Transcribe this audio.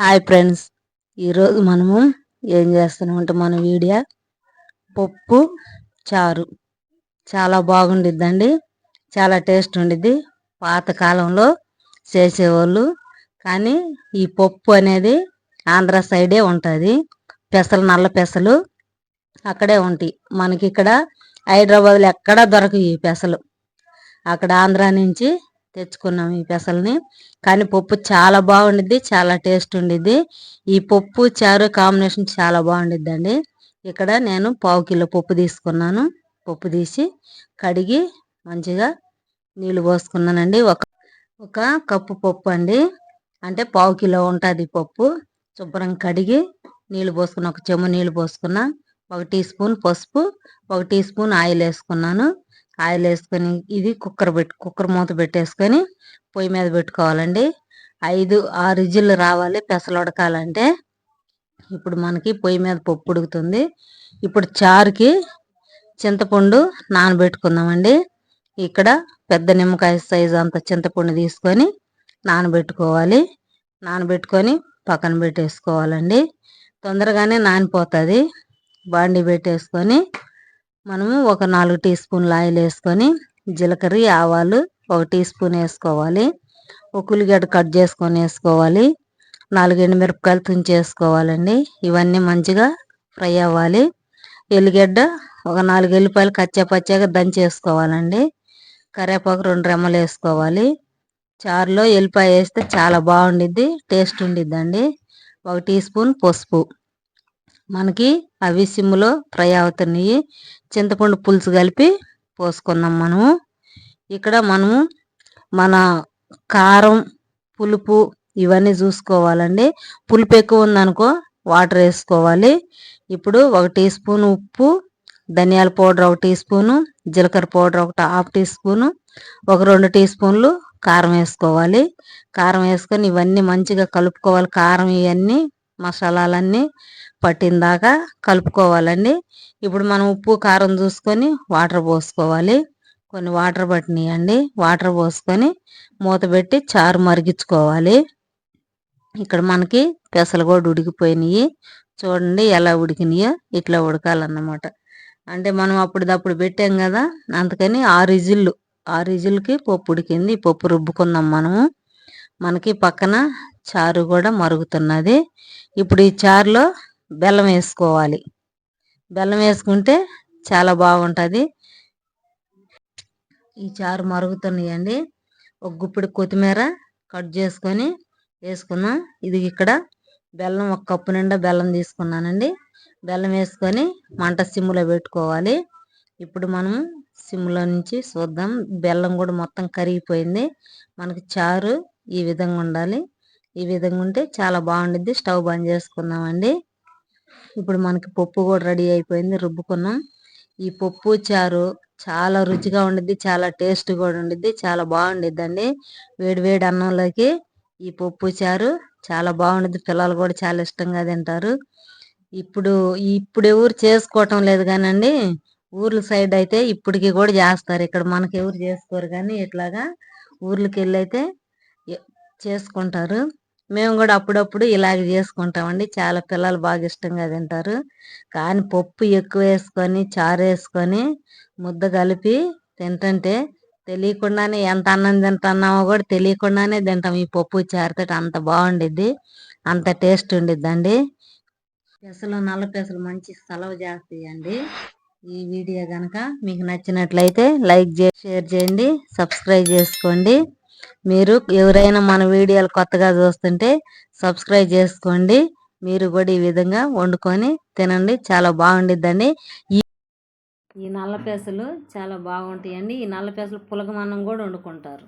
Hi friends. ఈరోజు మనము ఏం చేస్తున్నామంటే మన వీడియో పప్పు చారు. చాలా బాగుండిద్దండి. చాలా టేస్ట్ ఉండిద్ది. పాతకాలంలో చేసేవాళ్ళు. కానీ ఈ పప్పు అనేది ఆంధ్ర సైడే ఉంటుంది. పెసలు నల్ల పెసలు అక్కడే ఉంటాయి. మనకి ఇక్కడ హైదరాబాద్లో ఎక్కడా దొరకవు ఈ పెసలు. అక్కడ ఆంధ్ర నుంచి తెచ్చుకున్నాం ఈ పెసల్ని. కానీ పప్పు చాలా బాగుండిద్ది చాలా టేస్ట్ ఉండిద్ది. ఈ పప్పు చారు కాంబినేషన్ చాలా బాగుండిద్ది అండి ఇక్కడ నేను పావు కిలో పప్పు తీసుకున్నాను. పప్పు తీసి కడిగి మంచిగా నీళ్ళు పోసుకున్నానండి. ఒక ఒక కప్పు పప్పు అండి. అంటే పావు కిలో ఉంటుంది పప్పు. శుభ్రం కడిగి నీళ్ళు పోసుకున్న ఒక చెమ్ము నీళ్ళు పోసుకున్నా ఒక టీ స్పూన్ పసుపు ఒక టీ స్పూన్ ఆయిల్ వేసుకున్నాను ఆయిల్ వేసుకొని ఇది కుక్కర్ పెట్టి కుక్కర్ మూత పెట్టేసుకొని పొయ్యి మీద పెట్టుకోవాలండి. ఐదు ఆరు ఇజ్జులు రావాలి పెసలు ఉడకాలంటే ఇప్పుడు మనకి పొయ్యి మీద పప్పు ఉడుకుతుంది. ఇప్పుడు చారుకి చింతపండు నానబెట్టుకుందామండి. ఇక్కడ పెద్ద నిమ్మకాయ సైజు అంత చింతపండు తీసుకొని నానబెట్టుకోవాలి. నానబెట్టుకొని పక్కన పెట్టేసుకోవాలండి. తొందరగానే నానిపోతుంది. బాండి పెట్టేసుకొని మనము ఒక నాలుగు టీ స్పూన్లు ఆయిల్ వేసుకొని జీలకర్ర ఆవాలు ఒక టీ స్పూన్ వేసుకోవాలి. ఒక ఉల్లిగడ్డ కట్ చేసుకొని వేసుకోవాలి. నాలుగు ఎండుమిరపకాయలు తుంచేసుకోవాలండి. ఇవన్నీ మంచిగా ఫ్రై అవ్వాలి. ఎల్లిగడ్డ ఒక నాలుగు ఎల్లిపాయలు కచ్చా పచ్చాగా దంచేసుకోవాలండి కరివేపాకు రెండు రెమ్మలు వేసుకోవాలి. చారులో ఎల్లిపాయ వేస్తే చాలా బాగుండిద్ది టేస్ట్ ఉండిద్దండి. ఒక టీ స్పూన్ పసుపు. మనకి అవి సిమ్లో ఫ్రై అవుతున్నాయి. చింతపండు పులుసు కలిపి పోసుకుందాం మనము. ఇక్కడ మనము మన కారం పులుపు ఇవన్నీ చూసుకోవాలండి. పులుపు ఎక్కువ ఉందనుకో వాటర్ వేసుకోవాలి. ఇప్పుడు ఒక టీ స్పూన్ ఉప్పు ధనియాల పౌడర్ ఒక టీ స్పూను జీలకర్ర పౌడర్ ఒక హాఫ్ టీ స్పూను ఒక రెండు టీ స్పూన్లు కారం వేసుకోవాలి. కారం వేసుకొని ఇవన్నీ మంచిగా కలుపుకోవాలి. కారం ఇవన్నీ మసాలాలన్నీ పట్టిందాకా కలుపుకోవాలండి. ఇప్పుడు మనం ఉప్పు కారం చూసుకొని వాటర్ పోసుకోవాలి. కొన్ని వాటర్ పట్టినాయండి. వాటర్ పోసుకొని మూత పెట్టి చారు మరిగించుకోవాలి. ఇక్కడ మనకి పెసలు కూడా ఉడికిపోయినాయి. చూడండి ఎలా ఉడికినాయో ఇట్లా ఉడకాలన్నమాట. అంటే మనం అప్పుడప్పుడు పెట్టాం కదా అందుకని ఆరు ఇజిల్లు ఆరు ఇజిల్కి పప్పు ఉడికింది. పప్పు రుబ్బుకుందాం మనము. మనకి పక్కన చారు కూడా మరుగుతున్నది. ఇప్పుడు ఈ చారులో బెల్లం వేసుకోవాలి. బెల్లం వేసుకుంటే చాలా బాగుంటుంది. ఈ చారు మరుగుతున్నాయండి. ఒక గుప్పిడి కొత్తిమీర కట్ చేసుకొని వేసుకున్నాం. ఇది ఇక్కడ బెల్లం ఒక కప్పు నిండా బెల్లం తీసుకున్నానండి. బెల్లం వేసుకొని మంట సిమ్లో పెట్టుకోవాలి. ఇప్పుడు మనం సిమ్లో నుంచి చూద్దాం. బెల్లం కూడా మొత్తం కరిగిపోయింది. మనకి చారు ఈ విధంగా ఉండాలి. ఈ విధంగా ఉంటే చాలా బాగుండిద్ది. స్టవ్ బంద్ చేసుకుందామండి. ఇప్పుడు మనకి పప్పు కూడా రెడీ అయిపోయింది. రుబ్బుకున్నాం. ఈ పప్పు చారు చాలా రుచిగా ఉండిద్ది. చాలా టేస్ట్ కూడా ఉండిద్ది. చాలా బాగుండిద్ది అండి వేడి వేడి అన్నంలోకి ఈ పప్పు చారు చాలా బాగుండిద్ది. పిల్లలు కూడా చాలా ఇష్టంగా తింటారు. ఇప్పుడు ఇప్పుడు ఎవరు చేసుకోవటం లేదు కానండి. ఊర్ల సైడ్ అయితే ఇప్పటికి కూడా చేస్తారు. ఇక్కడ మనకి ఎవరు చేసుకోరు కానీ ఇట్లాగా ఊర్లకి వెళ్ళి అయితే చేసుకుంటారు. మేము కూడా అప్పుడప్పుడు ఇలాగ చేసుకుంటామండి. చాలా పిల్లలు బాగా ఇష్టంగా తింటారు. కానీ పప్పు ఎక్కువ వేసుకొని చారు వేసుకొని ముద్ద కలిపి తింటుంటే తెలియకుండానే ఎంత అన్నం తింటున్నామో కూడా తెలియకుండానే తింటాం. ఈ పప్పు చారుతో అంత బాగుండిద్ది. అంత టేస్ట్ ఉండిద్దండి. పెసలు నల్ల పెసలు మంచి సెలవు చేస్తాయండి. ఈ వీడియో కనుక మీకు నచ్చినట్లయితే లైక్ చేసి షేర్ చేయండి సబ్స్క్రైబ్ చేసుకోండి. మీరు ఎవరైనా మన వీడియోలు కొత్తగా చూస్తుంటే సబ్స్క్రైబ్ చేసుకోండి. మీరు కూడా ఈ విధంగా వండుకొని తినండి. చాలా బాగుండిద్దండి. ఈ నల్ల పెసలు చాలా బాగుంటాయండి. ఈ నల్ల పెసలు పులగమన్నం కూడా వండుకుంటారు.